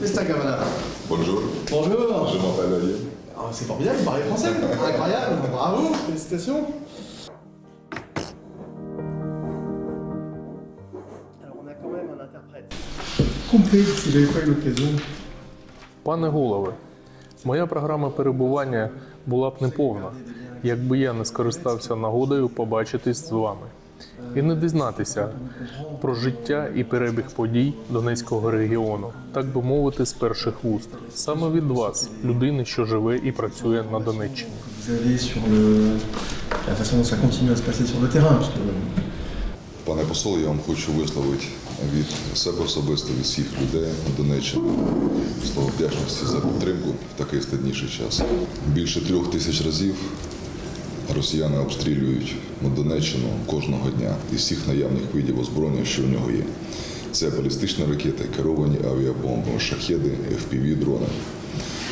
Mr. Governor. Bonjour, Bonjour. je m'appelle Ali. Ah, c'est formidable, vous parlez français. Incroyable, bravo, félicitations. Alors, on a quand même un interprète. Complet, si j'avais pas eu l'occasion. Пане голове, моя програма перебування була б неповна, якби я не скористався нагодою побачитись з вами і не дізнатися про життя і перебіг подій Донецького регіону, так би мовити, з перших вуст, саме від вас, людини, що живе і працює на Донеччині. Que Пане посол, я вам хочу висловити від себе особисто, від всіх людей Донеччини слово вдячності за підтримку в такий складніший час. Більше трьох тисяч разів росіяни обстрілюють на Донеччину кожного дня із всіх наявних видів озброєння, що в нього є. Це балістичні ракети, керовані авіабомби, шахеди, fpv дрони.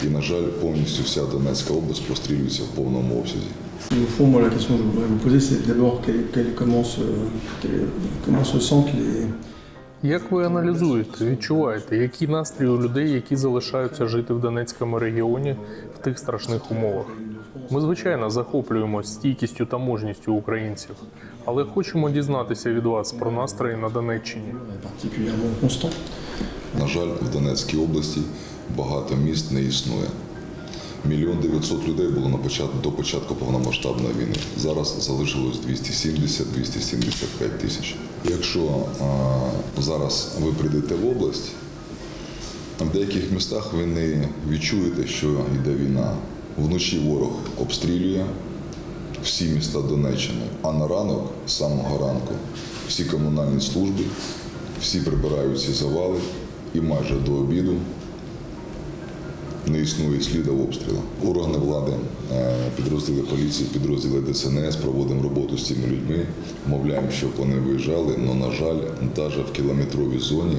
І, на жаль, повністю вся Донецька область прострілюється в повному обсязі. Au fond, moi, la question que je voudrais vous poser, c'est d'abord comment se sentent les, Як ви аналізуєте, відчуваєте, які настрої у людей, які залишаються жити в Донецькому регіоні в тих страшних умовах? Ми, звичайно, захоплюємося стійкістю та мужністю українців, але хочемо дізнатися від вас про настрої на Донеччині. На жаль, в Донецькій області багато міст не існує. Мільйон дев'ятсот людей було на початку до початку повномасштабної війни. Зараз залишилось 270-275 тисяч. Якщо а, зараз ви прийдете в область, в деяких містах ви не відчуєте, що йде війна. Вночі ворог обстрілює всі міста Донеччини, а на ранок, з самого ранку, всі комунальні служби, всі прибирають ці завали, і майже до обіду не існує сліда обстрілу. Органи влади, е, підрозділи поліції, підрозділи ДСНС проводимо роботу з цими людьми, мовляємо, щоб вони виїжджали, але, на жаль, навіть в кілометровій зоні,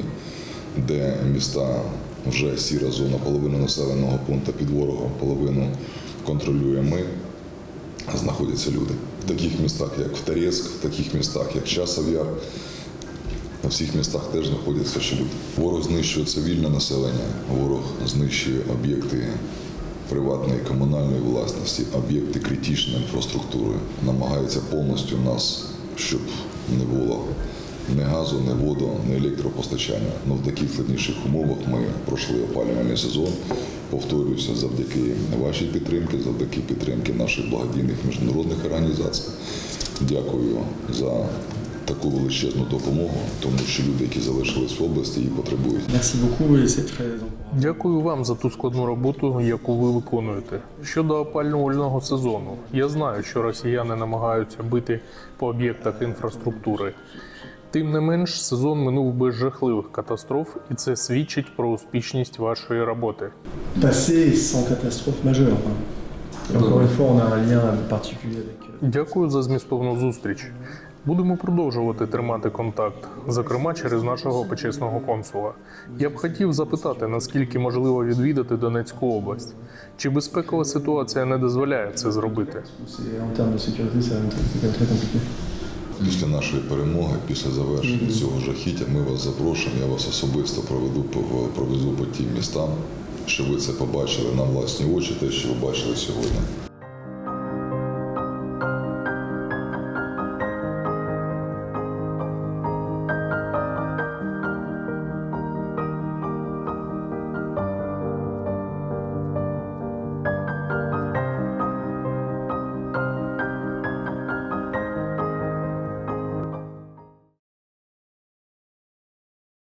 де міста вже сіра зона, половину населеного пункту під ворогом, половину контролюємо ми, знаходяться люди. В таких містах, як в в таких містах, як Часов Яр, на всіх містах теж знаходяться ще люди. Ворог знищує цивільне населення, ворог знищує об'єкти приватної комунальної власності, об'єкти критичної інфраструктури. Намагається повністю нас, щоб не було ні газу, ні воду, ні електропостачання. Ну, в таких складніших умовах ми пройшли опалювальний сезон. Повторююся, завдяки вашій підтримці, завдяки підтримки наших благодійних міжнародних організацій. Дякую за таку величезну допомогу, тому що люди, які залишились в області, її потребують. Дякую вам за ту складну роботу, яку ви виконуєте. Щодо опалювального сезону, я знаю, що росіяни намагаються бити по об'єктах інфраструктури. Тим не менш, сезон минув без жахливих катастроф, і це свідчить про успішність вашої роботи. Passé sans catastrophe majeure. encore une fois, on a un lien particulier avec. euh, Дякую за змістовну зустріч. Будемо продовжувати тримати контакт, зокрема через нашого почесного консула. Я б хотів запитати, наскільки можливо відвідати Донецьку область. Чи безпекова ситуація не дозволяє це зробити? Після нашої перемоги, після завершення цього жахіття, ми вас запрошуємо. Я вас особисто проведу по- проведу по тим містам, щоб ви це побачили на власні очі, те, що ви бачили сьогодні.